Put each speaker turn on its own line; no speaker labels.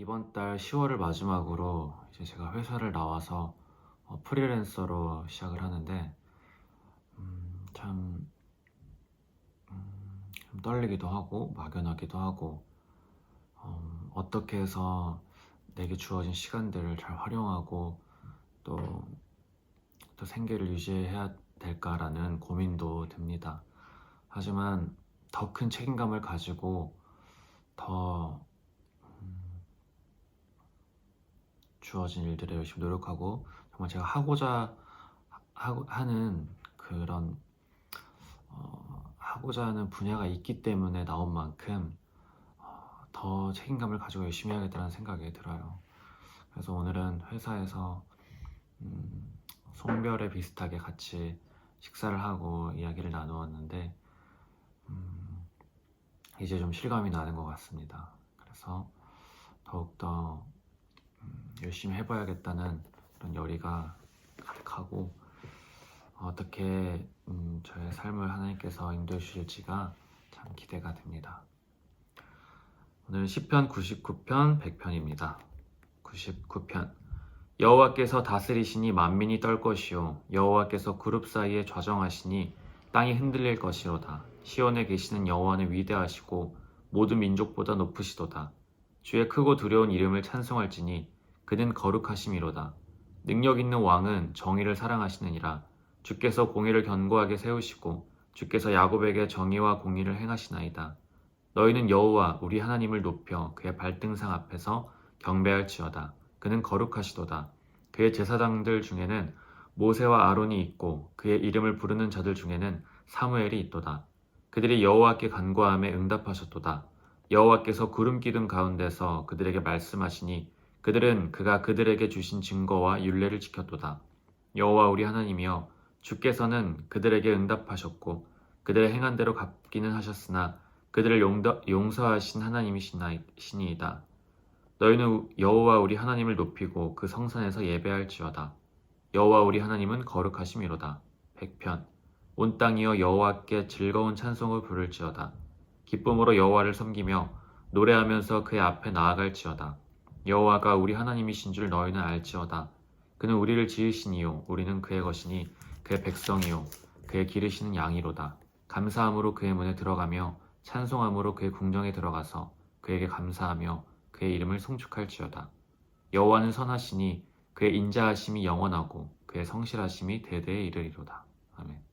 이번 달 10월을 마지막으로 이제 제가 회사를 나와서 어, 프리랜서로 시작을 하는데 음, 참, 음, 좀 떨리기도 하고 막연하기도 하고 음, 어떻게 해서 내게 주어진 시간들을 잘 활용하고 또, 또 생계를 유지해야 될까라는 고민도 듭니다. 하지만 더 큰 책임감을 가지고 더 음, 주어진 일들에 열심히 노력하고 정말 제가 하고자 하고 하는 그런 어, 하고자 하는 분야가 있기 때문에 나온 만큼 어, 더 책임감을 가지고 열심히 해야겠다는 생각이 들어요. 그래서 오늘은 회사에서 음, 송별회 비슷하게 같이 식사를 하고 이야기를 나누었는데 음, 이제 좀 실감이 나는 것 같습니다. 그래서 더욱더 음, 열심히 해봐야겠다는 그런 열의가 가득하고 어떻게 음, 저의 삶을 하나님께서 인도해 주실지가 참 기대가 됩니다. 오늘 10편 99편 100편입니다. 99편 여호와께서 다스리시니 만민이 떨 것이요 여호와께서 그룹 사이에 좌정하시니 땅이 흔들릴 것이로다. 시온에 계시는 여호와는 위대하시고 모든 민족보다 높으시도다. 주의 크고 두려운 이름을 찬송할지니 그는 거룩하심이로다. 능력 있는 왕은 정의를 사랑하시느니라. 주께서 공의를 견고하게 세우시고 주께서 야곱에게 정의와 공의를 행하시나이다. 너희는 여호와 우리 하나님을 높여 그의 발등상 앞에서 경배할지어다. 그는 거룩하시도다. 그의 제사장들 중에는 모세와 아론이 있고 그의 이름을 부르는 자들 중에는 사무엘이 있도다. 그들이 여호와께 간구함에 응답하셨도다. 여호와께서 구름 기둥 가운데서 그들에게 말씀하시니 그들은 그가 그들에게 주신 증거와 율례를 지켰도다. 여호와 우리 하나님이여 주께서는 그들에게 응답하셨고 그들의 행한 대로 갚기는 하셨으나 그들을 용더, 용서하신 하나님이시니이다. 너희는 여호와 우리 하나님을 높이고 그 성산에서 예배할지어다. 여호와 우리 하나님은 거룩하심이로다. 백편 온 땅이여 여호와께 즐거운 찬송을 부를지어다. 기쁨으로 여호와를 섬기며 노래하면서 그의 앞에 나아갈지어다. 여호와가 우리 하나님이신 줄 너희는 알지어다. 그는 우리를 지으시니요 우리는 그의 것이니 그의 백성이요 그의 기르시는 양이로다. 감사함으로 그의 문에 들어가며 찬송함으로 그의 궁정에 들어가서 그에게 감사하며 그의 이름을 송축할지어다. 여호와는 선하시니 그의 인자하심이 영원하고 그의 성실하심이 대대에 이르리로다. 아멘.